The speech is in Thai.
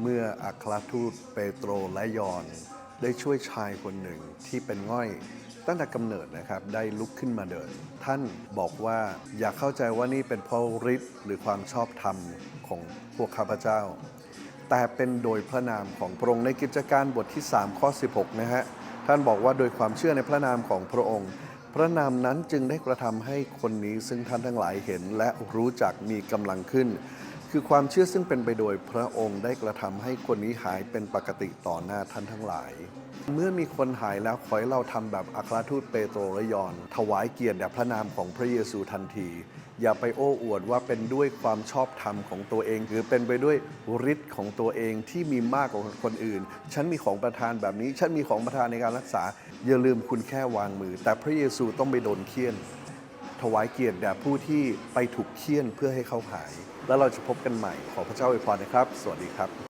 เมื่ออัครทูตเปโตรและยอน ได้ช่วยชายคนหนึ่งที่เป็นง่อยตั้งแต่กำเนิดนะครับได้ลุกขึ้นมาเดิน ท่านบอกว่าอย่าเข้าใจว่านี่เป็นเพราะฤทธิ์หรือความชอบธรรมของพวกข้าพเจ้า แต่เป็นโดยพระนามของพระองค์ในกิจการบทที่ 3 ข้อ 16 นะฮะ ท่านบอกว่าโดยความเชื่อในพระนามของพระองค์ พระนามนั้นจึงได้กระทำให้คนนี้ซึ่งท่านทั้งหลายเห็นและรู้จักมีกำลังขึ้น คือความเชื่อซึ่งเป็นไปโดยพระองค์ได้กระทำให้คนนี้หายเป็นปกติต่อหน้าท่านทั้งหลาย เมื่อมีคนหายแล้วขอให้เราทำแบบอัครทูตเปโตรและยอน ถวายเกียรติแด่พระนามของพระเยซูทันที อย่าไปโอ้อวดว่าเป็นด้วยความชอบธรรมของตัวเอง หรือเป็นไปด้วยฤทธิ์ของตัวเองที่มีมากกว่าคนอื่น ฉันมีของประทานแบบนี้ ฉันมีของประทานในการรักษา อย่าลืมคุณแค่วางมือ แต่พระเยซูต้องไปโดนเคี่ยน ถวายเกียรติแด่ผู้ที่ไปถูกเคี่ยนเพื่อให้เขาหาย แล้วเราจะพบกันใหม่ขอพระเจ้าอวยพรนะครับ สวัสดีครับ